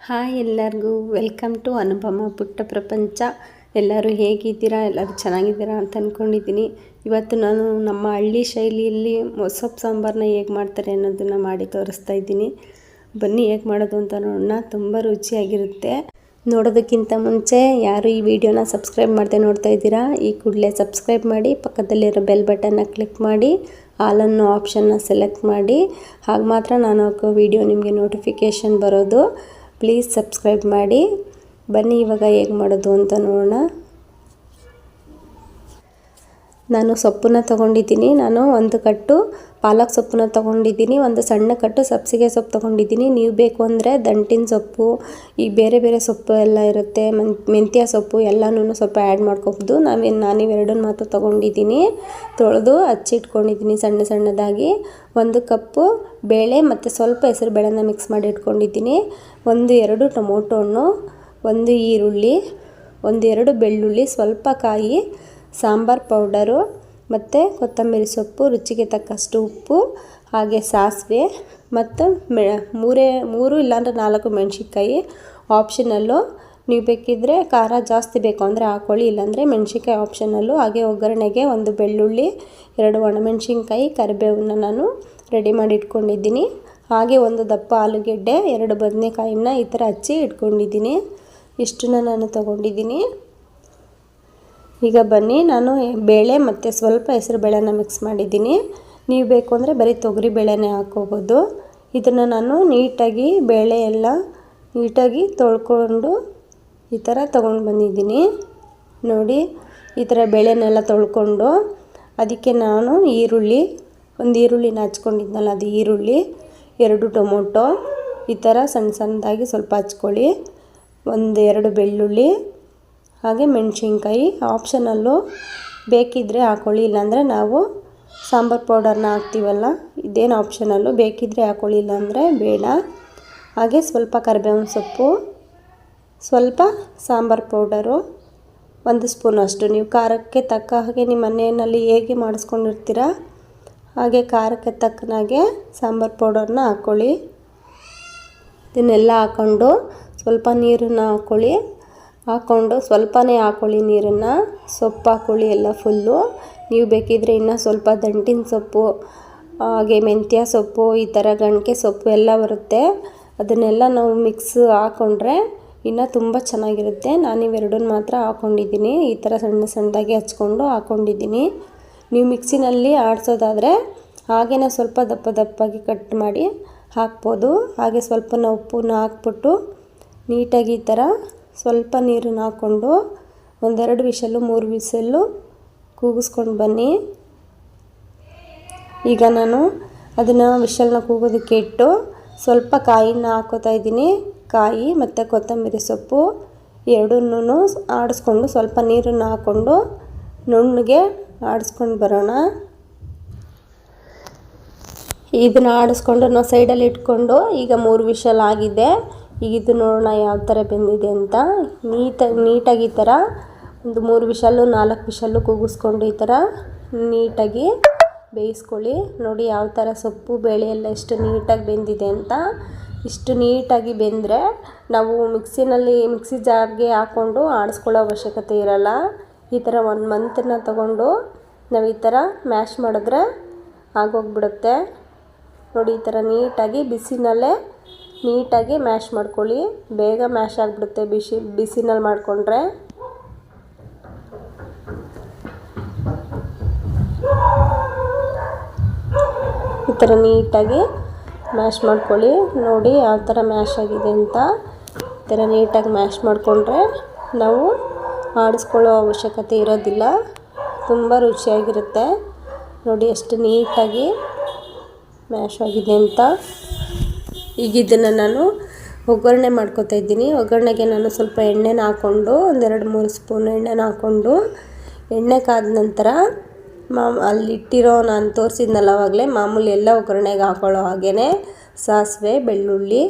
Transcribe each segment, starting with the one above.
Hi ಎಲ್ಲರಿಗೂ, welcome to ಅನುಪಮ ಪುಟ್ಟ ಪ್ರಪಂಚ. ಎಲ್ಲರೂ ಹೇಗಿದ್ದೀರಾ? ಎಲ್ಲರೂ ಚೆನ್ನಾಗಿದ್ದೀರಾ ಅಂತ ಅಂದ್ಕೊಂಡಿದ್ದೀನಿ ಇವತ್ತು ನಾನು ನಮ್ಮ ಹಳ್ಳಿ ಶೈಲಿಯಲ್ಲಿ ಮೊಸಪ್ಪು ಸಾಂಬಾರನ್ನ ಹೇಗೆ ಮಾಡ್ತಾರೆ ಅನ್ನೋದನ್ನು ಮಾಡಿ ತೋರಿಸ್ತಾ ಇದ್ದೀನಿ. ಬನ್ನಿ ಹೇಗೆ ಮಾಡೋದು ಅಂತ ನೋಡೋಣ. ತುಂಬ ರುಚಿಯಾಗಿರುತ್ತೆ. ನೋಡೋದಕ್ಕಿಂತ ಮುಂಚೆ ಯಾರು ಈ ವಿಡಿಯೋನ ಸಬ್ಸ್ಕ್ರೈಬ್ ಮಾಡದೆ ನೋಡ್ತಾ ಇದ್ದೀರಾ, ಈ ಕೂಡಲೇ ಸಬ್ಸ್ಕ್ರೈಬ್ ಮಾಡಿ, ಪಕ್ಕದಲ್ಲಿರೋ ಬೆಲ್ ಬಟನ್ನ ಕ್ಲಿಕ್ ಮಾಡಿ, ಆಲ್ ಅನ್ನೋ ಆಪ್ಷನ್ನ ಸೆಲೆಕ್ಟ್ ಮಾಡಿ. ಹಾಗೆ ಮಾತ್ರ ನಾನು ವಿಡಿಯೋ ನಿಮಗೆ ನೋಟಿಫಿಕೇಷನ್ ಬರೋದು. ಪ್ಲೀಸ್ ಸಬ್ಸ್ಕ್ರೈಬ್ ಮಾಡಿ. ಬನ್ನಿ, ಇವಾಗ ಹೇಗೆ ಮಾಡೋದು ಅಂತ ನೋಡೋಣ. ನಾನು ಸೊಪ್ಪನ್ನ ತೊಗೊಂಡಿದ್ದೀನಿ. ನಾನು ಒಂದು ಕಟ್ಟು, ಪಾಲಕ್ ಸೊಪ್ಪನ್ನ ತೊಗೊಂಡಿದ್ದೀನಿ. ಒಂದು ಸಣ್ಣ ಕಟ್ಟು ಸಬ್ಸಿಗೆ ಸೊಪ್ಪು ತೊಗೊಂಡಿದ್ದೀನಿ. ನೀವು ಬೇಕು ಅಂದರೆ ದಂಟಿನ ಸೊಪ್ಪು, ಈ ಬೇರೆ ಬೇರೆ ಸೊಪ್ಪು ಎಲ್ಲ ಇರುತ್ತೆ. ಮೆಂತ್ಯ ಸೊಪ್ಪು ಎಲ್ಲನೂ ಸ್ವಲ್ಪ ಆ್ಯಡ್ ಮಾಡ್ಕೋಬೋದು. ನಾನು ಇವೆರಡನ್ನ ಮಾತ್ರ ತೊಗೊಂಡಿದ್ದೀನಿ. ತೊಳೆದು ಹಚ್ಚಿಟ್ಕೊಂಡಿದ್ದೀನಿ ಸಣ್ಣ ಸಣ್ಣದಾಗಿ. ಒಂದು ಕಪ್ಪು ಬೇಳೆ ಮತ್ತು ಸ್ವಲ್ಪ ಹೆಸರು ಬೇಳೆನ ಮಿಕ್ಸ್ ಮಾಡಿ ಇಟ್ಕೊಂಡಿದ್ದೀನಿ. ಒಂದು ಎರಡು ಟೊಮೊಟೊ ಹಣ್ಣು ಒಂದು ಈರುಳ್ಳಿ, ಒಂದು ಎರಡು ಬೆಳ್ಳುಳ್ಳಿ, ಸ್ವಲ್ಪ ಕಾಯಿ, ಸಾಂಬಾರು ಪೌಡರು ಮತ್ತು ಕೊತ್ತಂಬರಿ ಸೊಪ್ಪು, ರುಚಿಗೆ ತಕ್ಕಷ್ಟು ಉಪ್ಪು, ಹಾಗೆ ಸಾಸಿವೆ ಮತ್ತು ಮೆ, ಮೂರೇ, ಮೂರು ಇಲ್ಲಾಂದ್ರೆ ನಾಲ್ಕು ಮೆಣಸಿನ್ಕಾಯಿ ಆಪ್ಷನಲ್ಲು ನೀವು ಬೇಕಿದ್ದರೆ ಖಾರ ಜಾಸ್ತಿ ಬೇಕು ಅಂದರೆ ಹಾಕ್ಕೊಳ್ಳಿ ಇಲ್ಲಾಂದರೆ ಮೆಣಸಿನ್ಕಾಯಿ ಆಪ್ಷನಲ್ಲು ಹಾಗೆ ಒಗ್ಗರಣೆಗೆ ಒಂದು ಬೆಳ್ಳುಳ್ಳಿ, ಎರಡು ಒಣಮೆಣಸಿನ್ಕಾಯಿ ಕರಿಬೇವನ್ನ ನಾನು ರೆಡಿ ಮಾಡಿ ಇಟ್ಕೊಂಡಿದ್ದೀನಿ. ಹಾಗೆ ಒಂದು ದಪ್ಪ ಆಲೂಗೆಡ್ಡೆ, ಎರಡು ಬದನೆಕಾಯಿನ ಈ ಥರ ಹಚ್ಚಿ ಇಟ್ಕೊಂಡಿದ್ದೀನಿ. ಇಷ್ಟನ್ನ ನಾನು ತೊಗೊಂಡಿದ್ದೀನಿ. ಈಗ ಬನ್ನಿ, ನಾನು ಬೇಳೆ ಮತ್ತು ಸ್ವಲ್ಪ ಹೆಸರು ಬೇಳೆನ ಮಿಕ್ಸ್ ಮಾಡಿದ್ದೀನಿ. ನೀವು ಬೇಕು ಅಂದರೆ ಬರೀ ತೊಗರಿ ಬೇಳೆನೇ ಹಾಕೋಬೋದು ಇದನ್ನು ನಾನು ನೀಟಾಗಿ ಬೇಳೆ ಎಲ್ಲ ನೀಟಾಗಿ ತೊಳ್ಕೊಂಡು ಈ ಥರ ತೊಗೊಂಡು ಬಂದಿದ್ದೀನಿ. ನೋಡಿ, ಈ ಥರ ಬೇಳೆನೆಲ್ಲ ತೊಳ್ಕೊಂಡು, ಅದಕ್ಕೆ ನಾನು ಈರುಳ್ಳಿ, ಒಂದು ಈರುಳ್ಳಿನ ಹಚ್ಕೊಂಡಿದ್ನಲ್ಲ, ಅದು ಈರುಳ್ಳಿ. ಎರಡು ಟೊಮೊಟೊ, ಈ ಥರ ಸಣ್ಣ ಸಣ್ಣದಾಗಿ ಸ್ವಲ್ಪ ಹಚ್ಕೊಳ್ಳಿ. ಒಂದು ಎರಡು ಬೆಳ್ಳುಳ್ಳಿ, ಹಾಗೆ ಮೆಣಸಿನ್ಕಾಯಿ. ಆಪ್ಷನಲ್ಲು ಬೇಕಿದ್ದರೆ ಹಾಕ್ಕೊಳ್ಳಿ ಇಲ್ಲಾಂದರೆ ನಾವು ಸಾಂಬಾರು ಪೌಡರ್ನ ಹಾಕ್ತೀವಲ್ಲ, ಇದೇನು ಆಪ್ಷನಲ್ಲು ಬೇಕಿದ್ದರೆ ಹಾಕ್ಕೊಳ್ಳಿ ಇಲ್ಲಾಂದರೆ ಬೇಡ. ಹಾಗೆ ಸ್ವಲ್ಪ ಕರಿಬೇವಿನ ಸೊಪ್ಪು, ಸ್ವಲ್ಪ ಸಾಂಬಾರು ಪೌಡರು, ಒಂದು ಸ್ಪೂನ್ ಅಷ್ಟು ನೀವು ಖಾರಕ್ಕೆ ತಕ್ಕ ಹಾಗೆ ನಿಮ್ಮ ಮನೆಯಲ್ಲಿ ಹೇಗೆ ಮಾಡಿಸ್ಕೊಂಡಿರ್ತೀರ ಹಾಗೆ ಖಾರಕ್ಕೆ ತಕ್ಕನಾಗೆ ಸಾಂಬಾರು ಪೌಡರ್ನ ಹಾಕ್ಕೊಳ್ಳಿ. ಇದನ್ನೆಲ್ಲ ಹಾಕ್ಕೊಂಡು ಸ್ವಲ್ಪ ನೀರನ್ನು ಹಾಕ್ಕೊಳ್ಳಿ. ಹಾಕ್ಕೊಂಡು ಸ್ವಲ್ಪನೇ ಹಾಕ್ಕೊಳ್ಳಿ ನೀರನ್ನು. ಸೊಪ್ಪು ಹಾಕ್ಕೊಳ್ಳಿ ಎಲ್ಲ ಫುಲ್ಲು. ನೀವು ಬೇಕಿದ್ದರೆ ಇನ್ನೂ ಸ್ವಲ್ಪ ದಂಟಿನ ಸೊಪ್ಪು, ಹಾಗೆ ಮೆಂತ್ಯ ಸೊಪ್ಪು, ಈ ಥರ ಗಣಕೆ ಸೊಪ್ಪು ಎಲ್ಲ ಬರುತ್ತೆ. ಅದನ್ನೆಲ್ಲ ನಾವು ಮಿಕ್ಸ್ ಹಾಕ್ಕೊಂಡ್ರೆ ಇನ್ನೂ ತುಂಬ ಚೆನ್ನಾಗಿರುತ್ತೆ. ನಾನು ಇವೆರಡನ್ನ ಮಾತ್ರ ಹಾಕ್ಕೊಂಡಿದ್ದೀನಿ ಈ ಥರ ಸಣ್ಣ ಸಣ್ಣದಾಗಿ ಹಚ್ಕೊಂಡು ಹಾಕ್ಕೊಂಡಿದ್ದೀನಿ ನೀವು ಮಿಕ್ಸಿನಲ್ಲಿ ಆಡಿಸೋದಾದರೆ ಹಾಗೇ ಸ್ವಲ್ಪ ದಪ್ಪ ದಪ್ಪಾಗಿ ಕಟ್ ಮಾಡಿ ಹಾಕ್ಬೋದು. ಹಾಗೆ ಸ್ವಲ್ಪ ಉಪ್ಪನ್ನು ಹಾಕ್ಬಿಟ್ಟು ನೀಟಾಗಿ ಈ ಥರ ಸ್ವಲ್ಪ ನೀರನ್ನು ಹಾಕ್ಕೊಂಡು ಒಂದೆರಡು ವಿಷಲ್ಲು, ಮೂರು ವಿಷಲ್ಲು ಕೂಗಿಸ್ಕೊಂಡು ಬನ್ನಿ. ಈಗ ನಾನು ಅದನ್ನು ವಿಷಲ್ನ ಕೂಗೋದಕ್ಕೆ ಇಟ್ಟು ಸ್ವಲ್ಪ ಕಾಯಿನ ಹಾಕೋತಾ ಇದ್ದೀನಿ. ಕಾಯಿ ಮತ್ತು ಕೊತ್ತಂಬರಿ ಸೊಪ್ಪು ಎರಡನ್ನೂ ಆಡಿಸ್ಕೊಂಡು ಸ್ವಲ್ಪ ನೀರನ್ನು ಹಾಕ್ಕೊಂಡು ನುಣ್ಣಗೆ ಆಡಿಸ್ಕೊಂಡು ಬರೋಣ. ಇದನ್ನು ಆಡಿಸ್ಕೊಂಡು ನಾವು ಸೈಡಲ್ಲಿ ಇಟ್ಕೊಂಡು ಈಗ ಮೂರು ವಿಷಲ್ ಆಗಿದೆ. ಈಗ ಇದು ನೋಡೋಣ ಯಾವ ಥರ ಬೆಂದಿದೆ ಅಂತ. ನೀಟಾಗಿ ನೀಟಾಗಿ ಈ ಥರ ಒಂದು ಮೂರು ವಿಷಲ್ಲು ನಾಲ್ಕು ವಿಷಲ್ಲು ಕೂಗಿಸ್ಕೊಂಡು ಈ ಥರ ನೀಟಾಗಿ ಬೇಯಿಸ್ಕೊಳ್ಳಿ. ನೋಡಿ ಯಾವ ಥರ ಸೊಪ್ಪು, ಬೇಳೆ ಎಲ್ಲ ಎಷ್ಟು ನೀಟಾಗಿ ಬೆಂದಿದೆ ಅಂತ. ಇಷ್ಟು ನೀಟಾಗಿ ಬೆಂದರೆ ನಾವು ಮಿಕ್ಸಿನಲ್ಲಿ, ಮಿಕ್ಸಿ ಜಾರ್ಗೆ ಹಾಕ್ಕೊಂಡು ಆಡಿಸ್ಕೊಳ್ಳೋ ಅವಶ್ಯಕತೆ ಇರಲ್ಲ. ಈ ಥರ ಒನ್ ಮಂತನ್ನ ತಗೊಂಡು ನಾವು ಈ ಥರ ಮ್ಯಾಶ್ ಮಾಡಿದ್ರೆ ಆಗೋಗ್ಬಿಡುತ್ತೆ. ನೋಡಿ, ಈ ಥರ ನೀಟಾಗಿ ಬಿಸಿನಲ್ಲೇ ನೀಟಾಗಿ ಮ್ಯಾಶ್ ಮಾಡ್ಕೊಳ್ಳಿ. ಬೇಗ ಮ್ಯಾಶ್ ಆಗಿಬಿಡುತ್ತೆ ಬಿಸಿ ಬಿಸಿನಲ್ಲಿ ಮಾಡಿಕೊಂಡ್ರೆ. ಈ ಥರ ನೀಟಾಗಿ ಮ್ಯಾಶ್ ಮಾಡ್ಕೊಳ್ಳಿ. ನೋಡಿ, ಯಾವ ಥರ ಮ್ಯಾಶ್ ಆಗಿದೆ ಅಂತ. ಈ ಥರ ನೀಟಾಗಿ ಮ್ಯಾಶ್ ಮಾಡಿಕೊಂಡ್ರೆ ನಾವು ಆಡಿಸ್ಕೊಳ್ಳೋ ಅವಶ್ಯಕತೆ ಇರೋದಿಲ್ಲ. ತುಂಬ ರುಚಿಯಾಗಿರುತ್ತೆ. ನೋಡಿ, ಎಷ್ಟು ನೀಟಾಗಿ ಮ್ಯಾಶ್ ಆಗಿದೆ ಅಂತ. ಈಗ ಇದನ್ನು ನಾನು ಒಗ್ಗರಣೆ ಮಾಡ್ಕೋತಾ ಇದ್ದೀನಿ. ಒಗ್ಗರಣೆಗೆ ನಾನು ಸ್ವಲ್ಪ ಎಣ್ಣೆನ ಹಾಕ್ಕೊಂಡು ಒಂದೆರಡು ಮೂರು ಸ್ಪೂನ್ ಎಣ್ಣೆನ ಹಾಕ್ಕೊಂಡು, ಎಣ್ಣೆ ಕಾದ ನಂತರ ಮಾ ಅಲ್ಲಿಟ್ಟಿರೋ ನಾನು ತೋರಿಸಿದ್ನಲ್ಲ ಆವಾಗಲೇ ಮಾಮೂಲಿ ಎಲ್ಲ ಒಗ್ಗರಣೆಗೆ ಹಾಕೊಳ್ಳೋ ಹಾಗೆಯೇ ಸಾಸಿವೆ, ಬೆಳ್ಳುಳ್ಳಿ,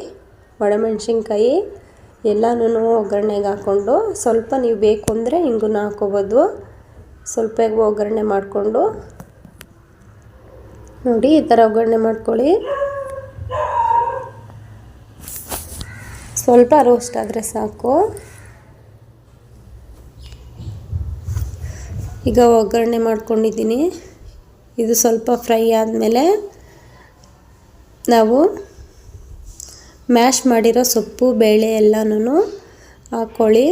ಒಣಮೆಣ್ಸಿನ್ಕಾಯಿ ಎಲ್ಲನೂ ಒಗ್ಗರಣೆಗೆ ಹಾಕ್ಕೊಂಡು ಸ್ವಲ್ಪ ನೀವು ಬೇಕು ಅಂದರೆ ಹಿಂಗೂ ಹಾಕ್ಕೋಬೋದು. ಸ್ವಲ್ಪ ಒಗ್ಗರಣೆ ಮಾಡಿಕೊಂಡು. ನೋಡಿ, ಈ ಥರ ಒಗ್ಗರಣೆ ಮಾಡ್ಕೊಳ್ಳಿ. ಸ್ವಲ್ಪ ರೋಸ್ಟ್ ಆದರೆ ಸಾಕು. ಈಗ ಒಗ್ಗರಣೆ ಮಾಡ್ಕೊಂಡಿದ್ದೀನಿ. ಇದು ಸ್ವಲ್ಪ ಫ್ರೈ ಆದಮೇಲೆ ನಾವು ಮ್ಯಾಶ್ ಮಾಡಿರೋ ಸೊಪ್ಪು, ಬೇಳೆ ಎಲ್ಲನೂ ಹಾಕ್ಕೊಳ್ಳಿ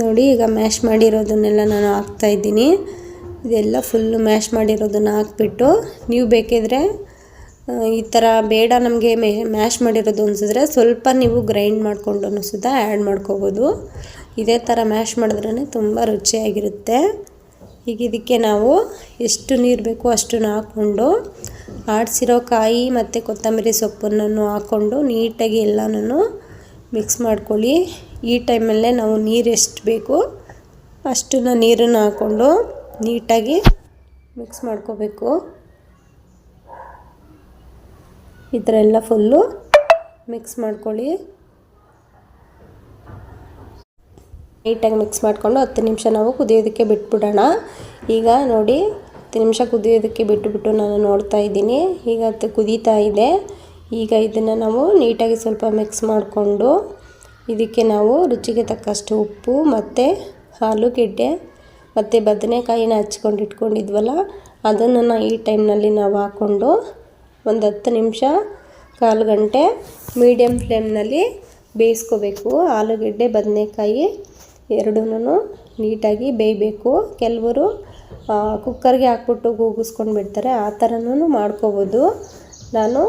ನೋಡಿ, ಈಗ ಮ್ಯಾಶ್ ಮಾಡಿರೋದನ್ನೆಲ್ಲ ನಾನು ಹಾಕ್ತಾ ಇದ್ದೀನಿ. ಇದೆಲ್ಲ ಫುಲ್ಲು ಮ್ಯಾಶ್ ಮಾಡಿರೋದನ್ನು ಹಾಕ್ಬಿಟ್ಟು, ನೀವು ಬೇಕಿದ್ರೆ ಈ ಥರ ಬೇಡ ನಮಗೆ ಮ್ಯಾಶ್ ಮಾಡಿರೋದು ಅನಿಸಿದ್ರೆ ಸ್ವಲ್ಪ ನೀವು ಗ್ರೈಂಡ್ ಮಾಡಿಕೊಂಡು ಸುತ್ತ ಆ್ಯಡ್ ಮಾಡ್ಕೋಬೋದು. ಇದೇ ಥರ ಮ್ಯಾಶ್ ಮಾಡಿದ್ರೇ ತುಂಬ ರುಚಿಯಾಗಿರುತ್ತೆ. ಈಗ ಇದಕ್ಕೆ ನಾವು ಎಷ್ಟು ನೀರು ಬೇಕೋ ಅಷ್ಟನ್ನು ಹಾಕ್ಕೊಂಡು ಆಡಿಸಿರೋ ಕಾಯಿ ಮತ್ತು ಕೊತ್ತಂಬರಿ ಸೊಪ್ಪನ್ನು ಹಾಕ್ಕೊಂಡು ನೀಟಾಗಿ ಎಲ್ಲನೂ ಮಿಕ್ಸ್ ಮಾಡ್ಕೊಳ್ಳಿ. ಈ ಟೈಮಲ್ಲೇ ನಾವು ನೀರು ಎಷ್ಟು ಬೇಕು ಅಷ್ಟನ್ನು ನೀರನ್ನು ಹಾಕ್ಕೊಂಡು ನೀಟಾಗಿ ಮಿಕ್ಸ್ ಮಾಡ್ಕೋಬೇಕು. ಈ ಥರ ಎಲ್ಲ ಫುಲ್ಲು ಮಿಕ್ಸ್ ಮಾಡ್ಕೊಳ್ಳಿ. ನೀಟಾಗಿ ಮಿಕ್ಸ್ ಮಾಡಿಕೊಂಡು ಹತ್ತು ನಿಮಿಷ ನಾವು ಕುದಿಯೋದಕ್ಕೆ ಬಿಟ್ಬಿಡೋಣ. ಈಗ ನೋಡಿ ಹತ್ತು ನಿಮಿಷ ಕುದಿಯೋದಕ್ಕೆ ಬಿಟ್ಟುಬಿಟ್ಟು ನಾನು ನೋಡ್ತಾ ಇದ್ದೀನಿ. ಈಗ ಅದು ಕುದೀತಾ ಇದೆ. ಈಗ ಇದನ್ನು ನಾವು ನೀಟಾಗಿ ಸ್ವಲ್ಪ ಮಿಕ್ಸ್ ಮಾಡಿಕೊಂಡು ಇದಕ್ಕೆ ನಾವು ರುಚಿಗೆ ತಕ್ಕಷ್ಟು ಉಪ್ಪು ಮತ್ತು ಆಲೂಗೆಡ್ಡೆ ಮತ್ತು ಬದನೆಕಾಯಿನ ಹಚ್ಕೊಂಡು ಇಟ್ಕೊಂಡಿದ್ವಲ್ಲ, ಅದನ್ನು ಈ ಟೈಮ್ನಲ್ಲಿ ನಾವು ಹಾಕ್ಕೊಂಡು ಒಂದು ಹತ್ತು ನಿಮಿಷ ಕಾಲು ಗಂಟೆ ಮೀಡಿಯಮ್ ಫ್ಲೇಮ್ನಲ್ಲಿ ಬೇಯಿಸ್ಕೋಬೇಕು. ಆಲೂಗೆಡ್ಡೆ ಬದನೆಕಾಯಿ ಎರಡೂ ನೀಟಾಗಿ ಬೇಯಬೇಕು. ಕೆಲವರು ಕುಕ್ಕರ್ಗೆ ಹಾಕ್ಬಿಟ್ಟು ಕೂಗಿಸ್ಕೊಂಡು ಬಿಡ್ತಾರೆ. ಆ ಥರನೂ ಮಾಡ್ಕೋಬೋದು. ನಾನು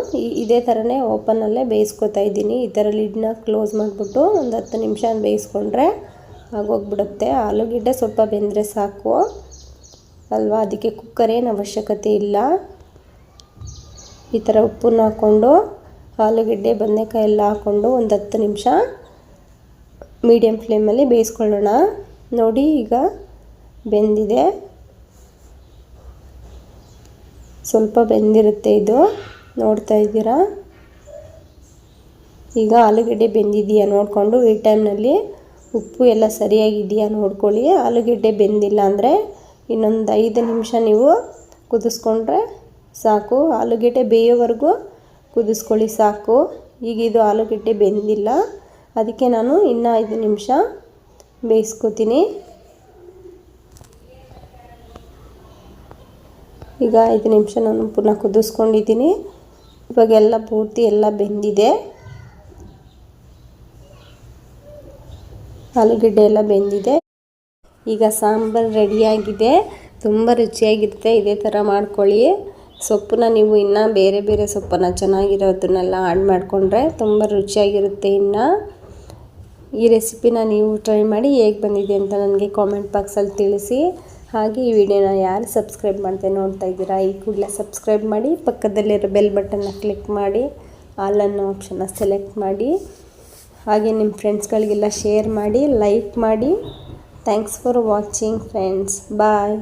ಇದೇ ಥರನೇ ಓಪನಲ್ಲೇ ಬೇಯಿಸ್ಕೊತಾ ಇದ್ದೀನಿ. ಈ ಥರ ಲಿಡ್ನ ಕ್ಲೋಸ್ ಮಾಡಿಬಿಟ್ಟು ಒಂದು ಹತ್ತು ನಿಮಿಷ ಬೇಯಿಸ್ಕೊಂಡ್ರೆ ಆಗೋಗ್ಬಿಡುತ್ತೆ. ಆಲೂಗೆಡ್ಡೆ ಸ್ವಲ್ಪ ಬೆಂದರೆ ಸಾಕು. ಅಲ್ವಾ? ಅದಕ್ಕೆ ಕುಕ್ಕರೇನು ಅವಶ್ಯಕತೆ ಇಲ್ಲ. ಈ ಥರ ಉಪ್ಪನ್ನು ಹಾಕ್ಕೊಂಡು ಆಲೂಗಡ್ಡೆ ಬದನೆಕಾಯಿ ಎಲ್ಲ ಹಾಕ್ಕೊಂಡು ಒಂದು ಹತ್ತು ನಿಮಿಷ ಮೀಡಿಯಮ್ ಫ್ಲೇಮಲ್ಲಿ ಬೇಯಿಸ್ಕೊಳ್ಳೋಣ. ನೋಡಿ, ಈಗ ಬೆಂದಿದೆ. ಸ್ವಲ್ಪ ಬೆಂದಿರುತ್ತೆ ಇದು. ನೋಡ್ತಾ ಇದ್ದೀರಾ? ಈಗ ಆಲೂಗಡ್ಡೆ ಬೆಂದಿದೆಯಾ ನೋಡಿಕೊಂಡು. ಈ ಟೈಮ್ನಲ್ಲಿ ಉಪ್ಪು ಎಲ್ಲ ಸರಿಯಾಗಿದೆಯಾ ನೋಡ್ಕೊಳ್ಳಿ. ಆಲೂಗಡ್ಡೆ ಬೆಂದಿಲ್ಲ ಅಂದರೆ ಇನ್ನೊಂದು ಐದು ನಿಮಿಷ ನೀವು ಕುದಿಸ್ಕೊಂಡ್ರೆ ಸಾಕು. ಆಲೂಗಡ್ಡೆ ಬೇಯೋವರೆಗೂ ಕುದಿಸ್ಕೊಳ್ಳಿ ಸಾಕು. ಈಗ ಇದು ಆಲೂಗಡ್ಡೆ ಬೆಂದಿಲ್ಲ. ಅದಕ್ಕೆ ನಾನು ಇನ್ನೂ ಐದು ನಿಮಿಷ ಬೇಯಿಸ್ಕೊತೀನಿ. ಈಗ ಐದು ನಿಮಿಷ ನಾನು ಪುನಃ ಕುದಿಸ್ಕೊಂಡಿದ್ದೀನಿ. ಇವಾಗೆಲ್ಲ ಪೂರ್ತಿ ಎಲ್ಲ ಬೆಂದಿದೆ. ಆಲೂಗಡ್ಡೆ ಎಲ್ಲ ಬೆಂದಿದೆ. ಈಗ ಸಾಂಬಾರು ರೆಡಿಯಾಗಿದೆ. ತುಂಬ ರುಚಿಯಾಗಿರುತ್ತೆ ಇದೇ ಥರ ಮಾಡ್ಕೊಳ್ಳಿ. ಸೊಪ್ಪನ್ನ ನೀವು ಇನ್ನೂ ಬೇರೆ ಬೇರೆ ಸೊಪ್ಪನ್ನು ಚೆನ್ನಾಗಿರೋದನ್ನೆಲ್ಲ ಆಡ್ ಮಾಡಿಕೊಂಡ್ರೆ ತುಂಬ ರುಚಿಯಾಗಿರುತ್ತೆ ಇನ್ನು. ಈ ರೆಸಿಪಿನ ನೀವು ಟ್ರೈ ಮಾಡಿ ಹೇಗೆ ಬಂದಿದೆ ಅಂತ ನನಗೆ ಕಾಮೆಂಟ್ ಬಾಕ್ಸಲ್ಲಿ ತಿಳಿಸಿ. ಹಾಗೆ ಈ ವಿಡಿಯೋನ ಯಾರು ಸಬ್ಸ್ಕ್ರೈಬ್ ಮಾಡ್ದೆ ನೋಡ್ತಾ ಇದ್ದೀರಾ, ಈ ಕೂಡಲೇ ಸಬ್ಸ್ಕ್ರೈಬ್ ಮಾಡಿ, ಪಕ್ಕದಲ್ಲಿರೋ ಬೆಲ್ ಬಟನ್ನ ಕ್ಲಿಕ್ ಮಾಡಿ ಆಲ್ ಆಪ್ಷನ್ನ ಸೆಲೆಕ್ಟ್ ಮಾಡಿ. ಹಾಗೆ ನಿಮ್ಮ ಫ್ರೆಂಡ್ಸ್ಗಳಿಗೆಲ್ಲ ಶೇರ್ ಮಾಡಿ ಲೈಕ್ ಮಾಡಿ. Thanks for watching friends bye